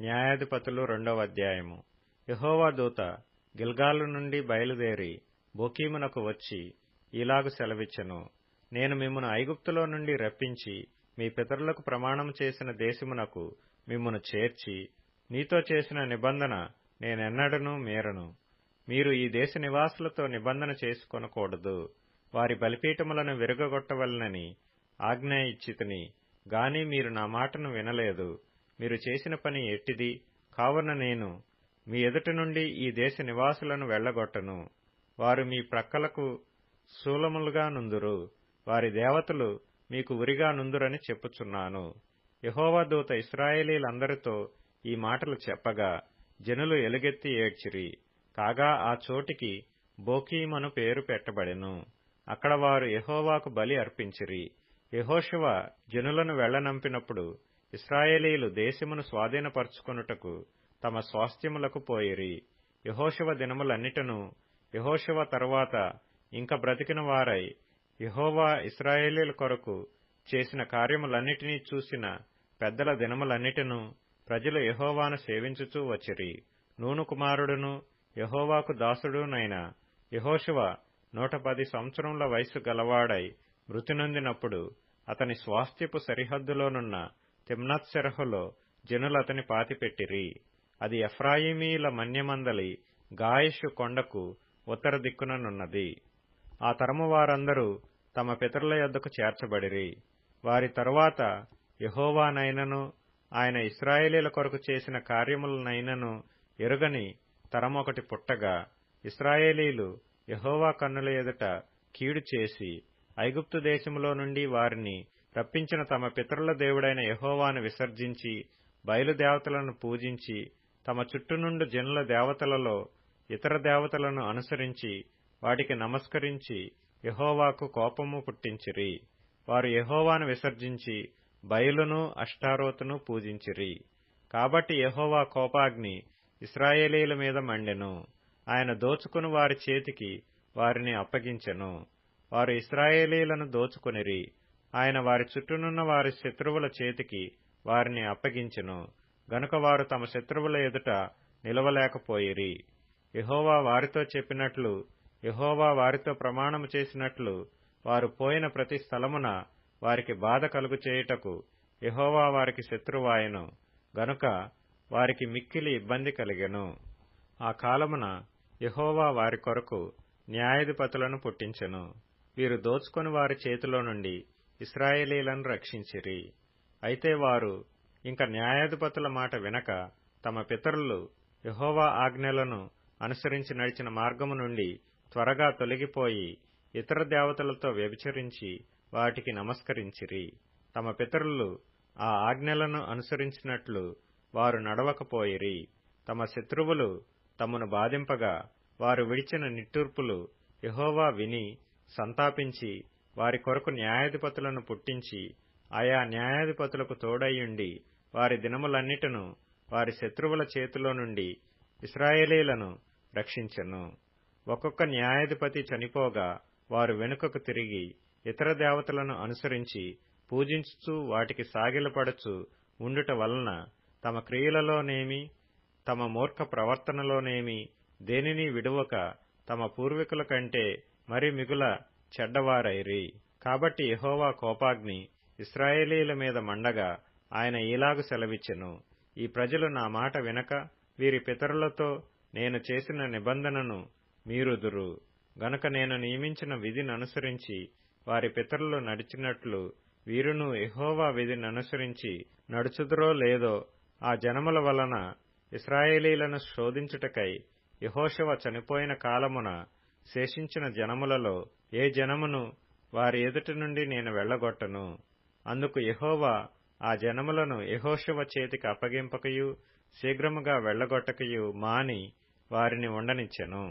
న్యాయాధిపతులు రెండవ అధ్యాయము. యహోవా దూత గిల్గాలు నుండి బయలుదేరి బోకీమునకు వచ్చి ఇలాగు సెలవిచ్చెను. నేను మిమ్మను ఐగుప్తులో నుండి రప్పించి మీ పితరులకు ప్రమాణం చేసిన దేశమునకు మిమ్మను చేర్చి నీతో చేసిన నిబంధన నేనెన్నడను మీరను. మీరు ఈ దేశ నివాసులతో నిబంధన చేసుకొనకూడదు. వారి బలిపీఠములను విరగగొట్టవలనని ఆజ్ఞ ఇచ్చితిని గాని మీరు నా మాటను వినలేదు. మీరు చేసిన పని ఎట్టిది? కావున నేను మీ ఎదుటి నుండి ఈ దేశ నివాసులను వెళ్ళగొట్టను వారు మీ ప్రక్కలకు శూలములుగా నుందురు. వారి దేవతలు మీకు ఉరిగా నుందురని చెప్పుచున్నాను. యహోవా దూత ఇస్రాయేలీలందరితో ఈ మాటలు చెప్పగా జనులు ఎలుగెత్తి ఏడ్చిరి. కాగా ఆ చోటికి బోకీమను పేరు పెట్టబడెను. అక్కడ వారు యహోవాకు బలి అర్పించిరి. యహోశివ జనులను వెళ్ళనంపినప్పుడు ఇస్రాయేలీలు దేశమును స్వాధీనపరుచుకొనుటకు తమ స్వాస్థ్యములకు పోయిరి. యహోశివ దినములన్నిటను యహోశివ తరువాత ఇంక బ్రతికిన వారై యహోవా ఇస్రాయేలీల కొరకు చేసిన కార్యములన్నిటినీ చూసిన పెద్దల దినములన్నిటిను ప్రజలు యహోవాను సేవించుచూ వచ్చిరి. నూను కుమారుడును యహోవాకు దాసుడునైన యహోశివ నూట పది సంవత్సరముల వయస్సు గలవాడై మృతి నొందినప్పుడు అతని స్వాస్థ్యపు సరిహద్దులోనున్న తిమ్నత్సెరహులో జనులు అతని పాతిపెట్టిరి. అది ఎఫ్రాయిమీల మన్యమందలి గాయషు కొండకు ఉత్తర దిక్కుననున్నది ఆ తరము వారందరూ తమ పితరుల యొద్దకు చేర్చబడిరి. వారి తరువాత యహోవానైనను ఆయన ఇస్రాయేలీల కొరకు చేసిన కార్యములనైనను ఎరుగని తరమొకటి పుట్టగా ఇస్రాయేలీలు యహోవా కన్నుల ఎదుట కీడు చేసి ఐగుప్తు దేశములో నుండి వారిని రప్పించిన తమ పితరుల దేవుడైన యహోవాను విసర్జించి బయలుదేవతలను పూజించి తమ చుట్టునుండు జనుల దేవతలలో ఇతర దేవతలను అనుసరించి వాటికి నమస్కరించి యహోవాకు కోపము పుట్టించిరి. వారు యహోవాను విసర్జించి బయలును అష్టారోతును పూజించిరి. కాబట్టి యహోవా కోపాగ్ని ఇస్రాయేలీల మీద మండెను. ఆయన దోచుకుని వారి చేతికి వారిని అప్పగించెను. వారు ఇస్రాయేలీలను దోచుకునిరి. ఆయన వారి చుట్టూనున్న వారి శత్రువుల చేతికి వారిని అప్పగించెను. గనుక వారు తమ శత్రువుల ఎదుట నిలవలేకపోయిరి. యహోవా వారితో చెప్పినట్లు యహోవా వారితో ప్రమాణము చేసినట్లు వారు పోయిన ప్రతి స్థలమున వారికి బాధ కలుగు చేయుటకు యహోవా వారికి శత్రువాయను. గనుక వారికి మిక్కిలి ఇబ్బంది కలిగెను. ఆ కాలమున యహోవా వారి కొరకు న్యాయాధిపతులను పుట్టించెను. వీరు దోచుకొని వారి చేతిలో నుండి ఇస్రాయేలీలను రక్షించిరి. అయితే వారు ఇంక న్యాయాధిపతుల మాట వినక తమ పితరులు యహోవా ఆజ్ఞలను అనుసరించి నడిచిన మార్గము నుండి త్వరగా తొలగిపోయి ఇతర దేవతలతో వ్యభిచరించి వాటికి నమస్కరించిరి. తమ పితరులు ఆ ఆజ్ఞలను అనుసరించినట్లు వారు నడవకపోయిరి. తమ శత్రువులు తమను బాధింపగా వారు విడిచిన నిట్టూర్పులు యహోవా విని సంతాపించి వారి కొరకు న్యాయాధిపతులను పుట్టించి ఆయా న్యాయాధిపతులకు తోడయ్యుండి వారి దినములన్నిటను వారి శత్రువుల చేతిలో నుండి ఇస్రాయేలీలను రక్షించెను. ఒక్కొక్క న్యాయాధిపతి చనిపోగా వారు వెనుకకు తిరిగి ఇతర దేవతలను అనుసరించి పూజించుచూ వాటికి సాగిలపడుచు ఉండుట వలన తమ క్రియలలోనేమి తమ మూర్ఖ ప్రవర్తనలోనేమి దేనిని విడువక తమ పూర్వీకుల కంటే మరి మిగుల చెడ్డవారైరి. కాబట్టి యహోవా కోపాగ్ని ఇస్రాయేలీల మీద మండగా ఆయన ఈలాగు సెలవిచ్చెను. ఈ ప్రజలు నా మాట వినక వీరి పితరులతో నేను చేసిన నిబంధనను మీరుదురు. గనుక నేను నియమించిన విధిని అనుసరించి వారి పితరులు నడిచినట్లు వీరును ఎహోవా విధిని అనుసరించి నడుచుదురో లేదో ఆ జనముల వలన ఇస్రాయేలీలను శోధించుటకై యహోశవ చనిపోయిన కాలమున శేషించిన జనములలో ఏ జనమును వారి ఎదుటి నుండి నేను వెళ్ళగొట్టను అందుకు యహోవా ఆ జనములను యహోశవ చేతికి అప్పగింపకయు శీఘ్రముగా వెళ్ళగొట్టకయు మాని వారిని ఉండనిచ్చెను.